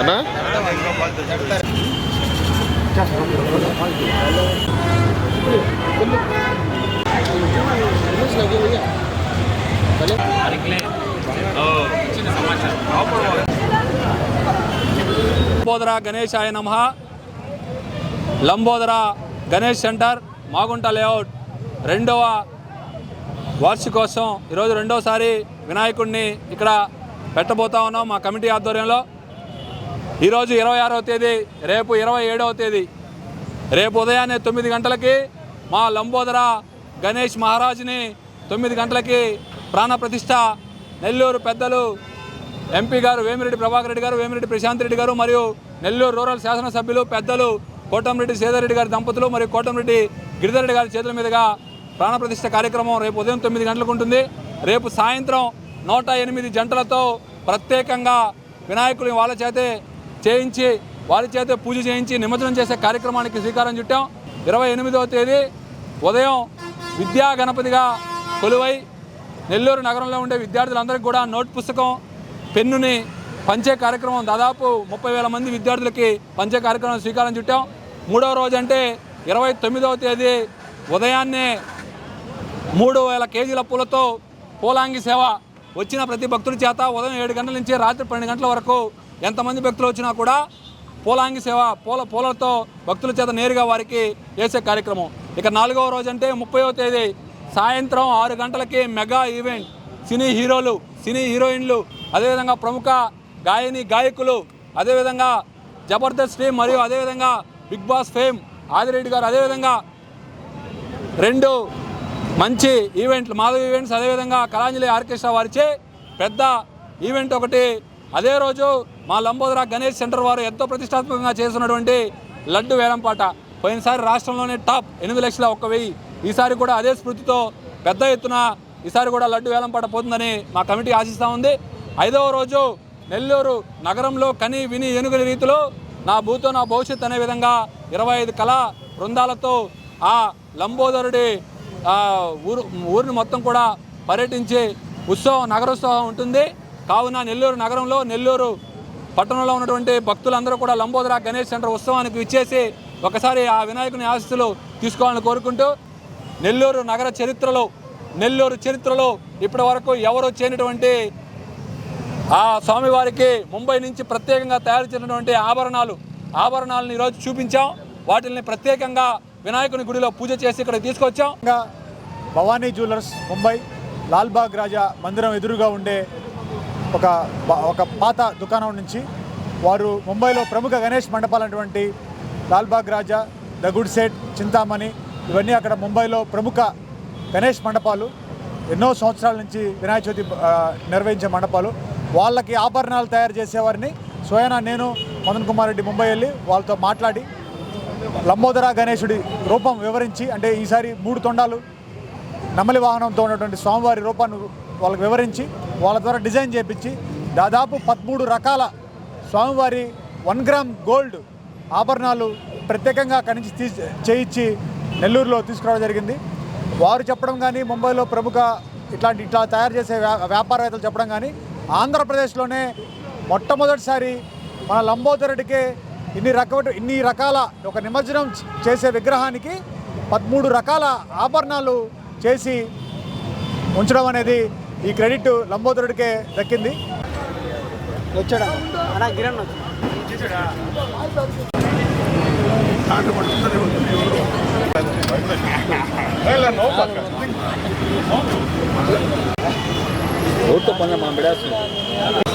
అన్నా లంబోదర గణేశాయ నమ లంబోదర గణేష్ సెంటర్ మాగుంట లేఅవుట్ రెండవ వార్షికోత్సవం. ఈరోజు రెండోసారి వినాయకుడిని ఇక్కడ పెట్టబోతా ఉన్నాం మా కమిటీ ఆధ్వర్యంలో. ఈరోజు ఇరవై ఆరవ తేదీ రేపు ఇరవై ఏడవ తేదీ. రేపు ఉదయాన్నే తొమ్మిది గంటలకి మా లంబోదర గణేష్ మహారాజ్ని తొమ్మిది గంటలకి ప్రాణప్రతిష్ఠ నెల్లూరు పెద్దలు ఎంపీ గారు వేమిరెడ్డి ప్రభాకర్ రెడ్డి గారు వేమిరెడ్డి ప్రశాంత్ రెడ్డి గారు మరియు నెల్లూరు రూరల్ శాసనసభ్యులు పెద్దలు కోటంరెడ్డి సేదారెడ్డి గారి దంపతులు మరియు కోటంరెడ్డి గిరిధర్రెడ్డి గారి చేతుల మీదుగా ప్రాణప్రతిష్ఠ కార్యక్రమం రేపు ఉదయం తొమ్మిది గంటలకు ఉంటుంది. రేపు సాయంత్రం నూట ఎనిమిది జంటలతో ప్రత్యేకంగా వినాయకుడిని వాళ్ళ చేతే చేయించి వారి చేతే పూజ చేయించి నిమజ్జనం చేసే కార్యక్రమానికి శ్రీకారం చుట్టాం. ఇరవై ఎనిమిదవ తేదీ ఉదయం విద్యా గణపతిగా కొలువై నెల్లూరు నగరంలో ఉండే విద్యార్థులందరికీ కూడా నోట్ పుస్తకం పెన్నుని పంచే కార్యక్రమం దాదాపు ముప్పై వేల మంది విద్యార్థులకి పంచే కార్యక్రమం శ్రీకారం చుట్టాం. మూడవ రోజు అంటే ఇరవై తొమ్మిదవ తేదీ ఉదయాన్నే మూడు వేల కేజీల పూలతో పూలాంగి సేవ వచ్చిన ప్రతి భక్తుల చేత ఉదయం ఏడు గంటల నుంచి రాత్రి పన్నెండు గంటల వరకు ఎంతమంది భక్తులు వచ్చినా కూడా పూలాంగి సేవ పూల పూలతో భక్తుల చేత నేరుగా వారికి వేసే కార్యక్రమం. ఇక నాలుగవ రోజు అంటే ముప్పైవ తేదీ సాయంత్రం ఆరు గంటలకి మెగా ఈవెంట్. సినీ హీరోలు సినీ హీరోయిన్లు అదేవిధంగా ప్రముఖ గాయని గాయకులు అదేవిధంగా జబర్దస్త్ టీం మరియు అదేవిధంగా బిగ్ బాస్ ఫేమ్ ఆదిరెడ్డి గారు అదేవిధంగా రెండు మంచి ఈవెంట్లు మాధవ్ ఈవెంట్స్ అదేవిధంగా కళాంజలి ఆర్కెస్ట్రా వారిచే పెద్ద ఈవెంట్ ఒకటి. అదే రోజు మా లంబోదర గణేష్ సెంటర్ వారు ఎంతో ప్రతిష్టాత్మకంగా చేస్తున్నటువంటి లడ్డు వేలంపాట పోయినసారి రాష్ట్రంలోనే టాప్ ఎనిమిది లక్షల ఒక్క వెయ్యి. ఈసారి కూడా అదే స్ఫూర్తితో పెద్ద ఎత్తున ఈసారి కూడా లడ్డు వేలంపాట పోతుందని మా కమిటీ ఆశిస్తూ ఉంది. ఐదవ రోజు నెల్లూరు నగరంలో కని విని ఎనుగని రీతిలో నా భూతో నా భవిష్యత్ అనే విధంగా ఇరవై ఐదు కళా బృందాలతో ఆ లంబోదరుడి ఊరు ఊరిని మొత్తం కూడా పర్యటించి ఉత్సవం నగరోత్సవం ఉంటుంది. కావున నెల్లూరు నగరంలో నెల్లూరు పట్టణంలో ఉన్నటువంటి భక్తులందరూ కూడా లంబోదర గణేష్ సెంటర్ ఉత్సవానికి ఇచ్చేసి ఒకసారి ఆ వినాయకుని ఆశీస్సులు తీసుకోవాలని కోరుకుంటూ నెల్లూరు నగర చరిత్రలో నెల్లూరు చరిత్రలో ఇప్పటి వరకు ఎవరు చేయనటువంటి ఆ స్వామివారికి ముంబై నుంచి ప్రత్యేకంగా తయారు చేసినటువంటి ఆభరణాలు ఆభరణాలను ఈరోజు చూపించాం. వాటిని ప్రత్యేకంగా వినాయకుని గుడిలో పూజ చేసి ఇక్కడ తీసుకొచ్చాం. భవానీ జ్యువెలర్స్ ముంబై లాల్బాగ్ రాజా మందిరం ఎదురుగా ఉండే ఒక ఒక పాత దుకాణం నుంచి వారు ముంబైలో ప్రముఖ గణేష్ మండపాలైనటువంటి లాల్బాగ్ రాజా ద గుడ్ సెట్ చింతామణి ఇవన్నీ అక్కడ ముంబైలో ప్రముఖ గణేష్ మండపాలు. ఎన్నో సంవత్సరాల నుంచి వినాయక చవితి నిర్వహించే మండపాలు. వాళ్ళకి ఆభరణాలు తయారు చేసేవారిని. స్వయాన నేను మదన్ కుమార్ రెడ్డి ముంబై వెళ్ళి వాళ్ళతో మాట్లాడి లంబోదర గణేశుడి రూపం వివరించి అంటే ఈసారి మూడు తొండాలు నమలి వాహనంతో ఉన్నటువంటి స్వామివారి రూపాన్ని వాళ్ళకి వివరించి వాళ్ళ ద్వారా డిజైన్ చేపించి దాదాపు పదమూడు రకాల స్వామివారి వన్ గ్రామ్ గోల్డ్ ఆభరణాలు ప్రత్యేకంగా అక్కడి నుంచి తీసి చేయించి నెల్లూరులో తీసుకురావడం జరిగింది. వారు చెప్పడం కానీ ముంబైలో ప్రముఖ ఇట్లాంటి ఇట్లా తయారు చేసే వ్యా వ్యాపారవేత్తలు చెప్పడం కానీ ఆంధ్రప్రదేశ్లోనే మొట్టమొదటిసారి మన లంబోదరుడికే ఇన్ని రకమైన ఇన్ని రకాల ఒక నిమజ్జనం చేసే విగ్రహానికి పదమూడు రకాల ఆభరణాలు చేసి ఉంచడం అనేది ఈ క్రెడిట్ లంబోదరుడికే దక్కింది. వచ్చాడా? అన్నా కిరణ్ ఊరితో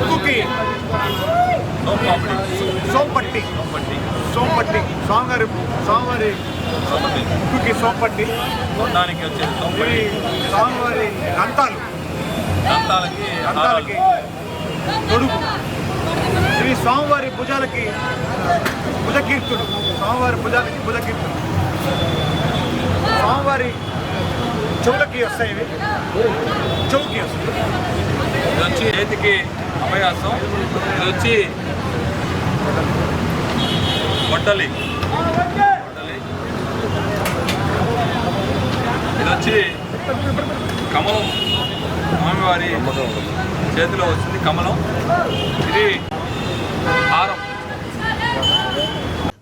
ముక్కుకి సోంపట్టి. సోంపట్టి. స్వామివారి స్వామివారి ముక్కుకి సోంపట్టి. దానికి వచ్చేసి స్వామివారి దంతాలు దంతాలకి దంతాలకి తొడుగు. శ్రీ స్వామివారి భుజాలకి భుజకీర్తుడు. స్వామివారి భుజాలకి భుజకీర్తుడు. స్వామివారి చెవులకి వస్తాయి ఇవి. చెవుకి వస్తాయి. ఇది వచ్చి చేతికి అభయాసం. ఇది వచ్చి బొట్టలి బొట్టలి ఇది వచ్చి కమలం. స్వామివారి చేతిలో వచ్చింది కమలం. ఇది హారం.